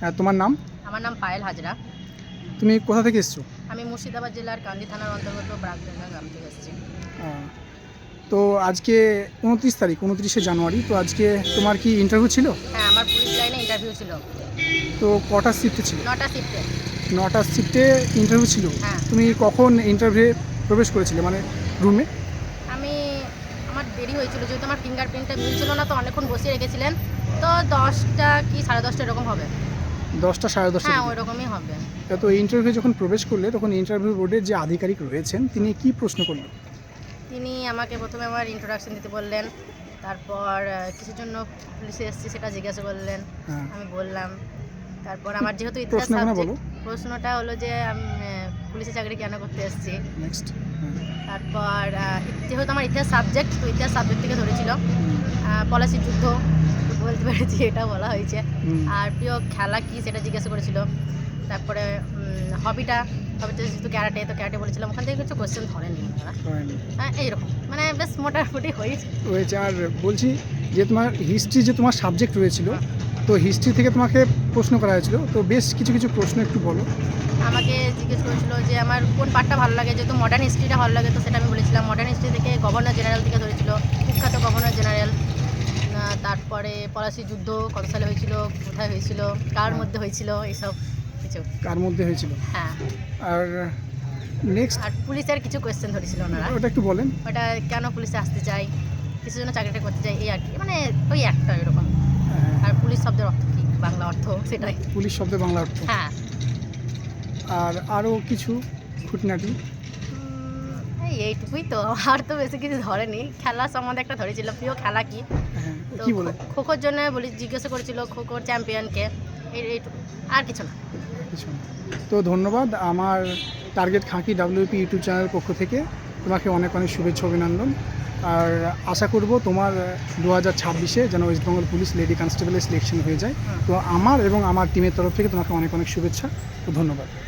হ্যাঁ, তোমার নাম? আমার নাম পায়েল হাজরা। তুমি কোথা থেকে এসছো? আমি মুর্শিদাবাদ জেলার কান্দি থানার অন্তর্গত ব্রাকডাঙ্গা গ্রাম থেকে এসেছি। তো আজকে উনত্রিশ তারিখ উনত্রিশে জানুয়ারি তো আজকে তোমার কি ইন্টারভিউ ছিল? হ্যাঁ আমার পুলিশ লাইনে ইন্টারভিউ ছিল। তো কটা শিফটে ছিল? নটা শিফটে নটা শিফটে ইন্টারভিউ ছিল? হ্যাঁ। তুমি কখন ইন্টারভিউ প্রবেশ করেছিলে? মানে রুমে আমি আমার দেরি হয়েছিল যেহেতু আমার ফিঙ্গারপ্রিন্টটা মিলছিল না তো অনেকক্ষণ বসিয়ে রেখেছিলেন। তো দশটা কি সাড়ে দশটা এরকম হবে। দশটা সাড়ে দশটা হ্যাঁ দিকে। হবে। তো ইন্টারভিউ যখন প্রবেশ করলে তখন ইন্টারভিউ বোর্ডের যে আধিকারিক রয়েছেন তিনি কি প্রশ্ন করলেন? তিনি আমাকে প্রথমে আমার ইন্ট্রোডাকশন দিতে বললেন তারপর কিসের জন্য পুলিশে এসেছি সেটা জিজ্ঞাসা করলেন হ্যাঁ। আমি বললাম। তারপর আমার যেহেতু ইতিহাস প্রশ্নটা হলো যে আমি পুলিশে চাকরি কেন করতে এসেছি? নেক্সট তারপর যেহেতু আমার ইতিহাস সাবজেক্ট তো ইতিহাস সাবজেক্ট থেকে ধরেছিল। পলাশি যুদ্ধ বলতে পেরেছি এটা বলা হয়েছে। আর প্রিয় খেলা কি সেটা জিজ্ঞাসা করেছিল তারপরে হবিটা হবিটা যেহেতু ক্যারাটে তো ক্যারাটে বলেছিলাম ওখান থেকে কিছু কোয়েশ্চেন ধরেনি ওরা। হ্যাঁ এইরকম। মানে বেশ মোটামুটি হয়েছে। রয়েছে আর বলছি যে তোমার হিস্ট্রি যে তোমার সাবজেক্ট রয়েছিল তো হিস্ট্রি থেকে তোমাকে প্রশ্ন করা হয়েছিল তো বেশ কিছু কিছু প্রশ্ন একটু বলো। আমাকে জিজ্ঞেস করেছিল যে আমার কোন পার্টটা ভালো লাগে যেহেতু মডার্ন হিস্ট্রিটা ভালো লাগে তো সেটা আমি বলেছিলাম। মডার্ন হিস্ট্রি থেকে গভর্নর জেনারেল থেকে ধরেছিল কুখ্যাত গভর্নর জেনারেল তারপরে পলাশি যুদ্ধ কত সালে হয়েছিল কোথায় হয়েছিল কার মধ্যে হয়েছিল এইসব কিছু। কার মধ্যে হয়েছিল? হ্যাঁ। আর নেক্সট আর পুলিশের কিছু কোয়েশ্চেন ধরেছিল ওনারা। ওটা একটু বলেন। ওটা কেন পুলিশে আসতে চাই কিছু জন্য চাকরিটা করতে চাই এই আর কি। মানে ওই একটা এরকম। হ্যাঁ, আর পুলিশ শব্দের অর্থ কি? বাংলা অর্থ সেটাই। পুলিশ শব্দের বাংলা অর্থ। হ্যাঁ। আর আরও কিছু খুঁটিনাটি? এইটুকুই তো। আর তো বেশি কিছু ধরেনি। খেলা সম্বন্ধে একটা ধরেছিল। প্রিয় খেলা কি? হ্যাঁ তো খোখোর জন্য বলি জিজ্ঞাসা করেছিল খোখোর চ্যাম্পিয়নকে। এই এইটুকু আর কিছু না। তো ধন্যবাদ। আমার টার্গেট খাঁকি ডাব্লিউপি ইউটিউব চ্যানেলের পক্ষ থেকে। তোমাকে অনেক অনেক শুভেচ্ছা অভিনন্দন। আর আশা করব তোমার দু হাজার ছাব্বিশে যেন ওয়েস্ট বেঙ্গল পুলিশ লেডি কনস্টেবলের সিলেকশন হয়ে যায়। তো আমার এবং আমার টিমের তরফ থেকে তোমাকে অনেক অনেক শুভেচ্ছা। ও ধন্যবাদ।